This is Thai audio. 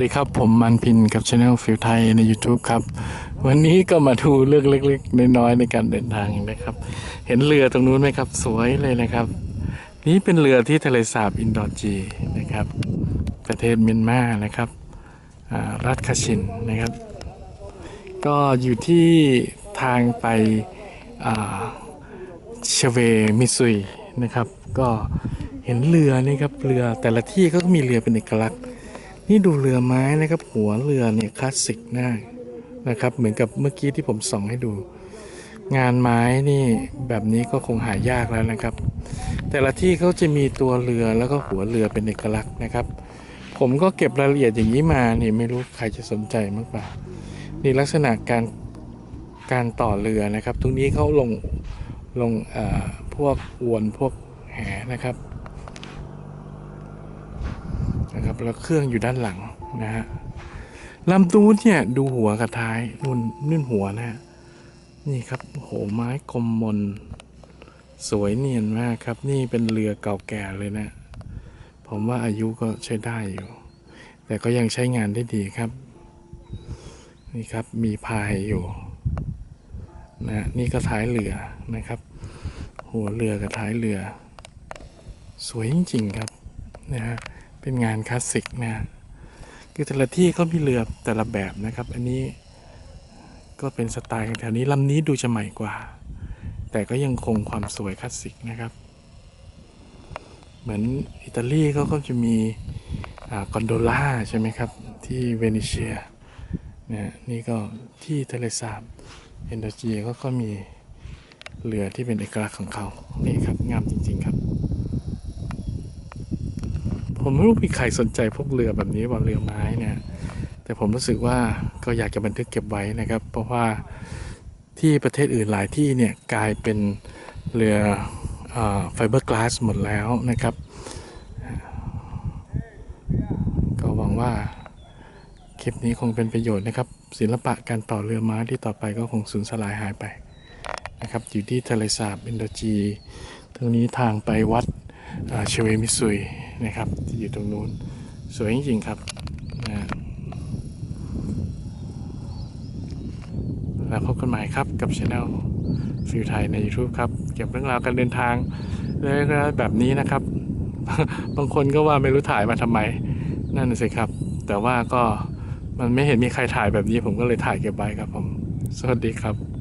ดีครับผมมันพินกับช anel ฟิลไทยใน YouTube ครับ วันนี้ก็มาดูเรื่องเล็กๆน้อยๆในการเดินทางนะครับ เห็นเรือตรงนู้นไหมครับ สวยเลยนะครับ นี่เป็นเรือที่ทะเลสาบอินโดจีนะครับ ประเทศเมียนมานะครับอ่ารัฐคาชินนะครับ ก็อยู่ที่ทางไปอ่าเชเวมิซุยนะครับ ก็เห็นเรือนี่ครับเรือแต่ละที่ก็มีเรือเป็นเอกลักษณ์ นี่ดูเรือไม้นะครับ หัวเรือเนี่ยคลาสสิกมากนะครับ เหมือนกับเมื่อกี้ที่ผมส่องให้ดู งานไม้นี่แบบนี้ก็คงหายากแล้วนะครับ แต่ละที่เขาจะมีตัวเรือแล้วก็หัวเรือเป็นเอกลักษณ์นะครับ ผมก็เก็บรายละเอียดอย่างนี้มานี่ไม่รู้ใครจะสนใจมากเปล่านี่ลักษณะการการต่อเรือนะครับ ตรงนี้เขาลงลงเอ่อพวกอวนพวกแหนะครับ นะครับแล้วเครื่องอยู่ด้านหลังนะฮะลำตูนเนี่ยดูหัวกับท้ายนุ่นนุ่นหัวนะฮะนี่ครับโอ้โหไม้กลมมน สวยเนียนมากครับ นี่เป็นเรือเก่าแก่เลยนะ ผมว่าอายุก็ใช้ได้อยู่ แต่ก็ยังใช้งานได้ดีครับ นี่ครับมีพายอยู่นะนี่ก็ท้ายเรือนะครับ หัวเรือกับท้ายเรือ สวยจริงๆครับนะฮะ เป็นงานคลาสสิกนะคือแต่ละที่ก็มีเรือแต่ละแบบนะครับ อันนี้ก็เป็นสไตล์ของแถวนี้ลำนี้ดูจะใหม่กว่า แต่ก็ยังคงความสวยคลาสสิกนะครับ เหมือนอิตาลีเขาก็จะมีอ่ากอนโดล่าใช่ไหมครับ ที่เวนิเชียนะนี่ก็ที่ทะเลสาบเอนโดจีเขาก็มีเรือที่เป็นเอกลักษณ์ของเขานี่ครับงามจริง ๆ ครับ ผมไม่รู้มีใครสนใจพวกเรือแบบนี้ว่าเรือไม้เนี่ย แต่ผมรู้สึกว่าก็อยากจะบันทึกเก็บไว้นะครับ เพราะว่าที่ประเทศอื่นหลายที่เนี่ยกลายเป็นเรือไฟเบอร์กลาสหมดแล้วนะครับ ก็หวังว่าคลิปนี้คงเป็นประโยชน์นะครับ ศิลปะการต่อเรือม้าที่ต่อไปก็คงสูญสลายหายไปนะครับอยู่ที่ทะเลสาบอินโดจี ตรงนี้ทางไปวัดเชเวมิซุย นะครับ ที่อยู่ตรงนู้น สวยจริงๆครับนะแล้วพบกันใหม่ครับกับช anel ฟิวไทยใน YouTube ครับ เก็บเรื่องราวการเดินทางเรื่องแบบนี้นะครับ บางคนก็ว่าไม่รู้ถ่ายมาทำไม นั่นสิครับ แต่ว่าก็มันไม่เห็นมีใครถ่ายแบบนี้ผมก็เลยถ่ายเก็บไว้ครับผม สวัสดีครับ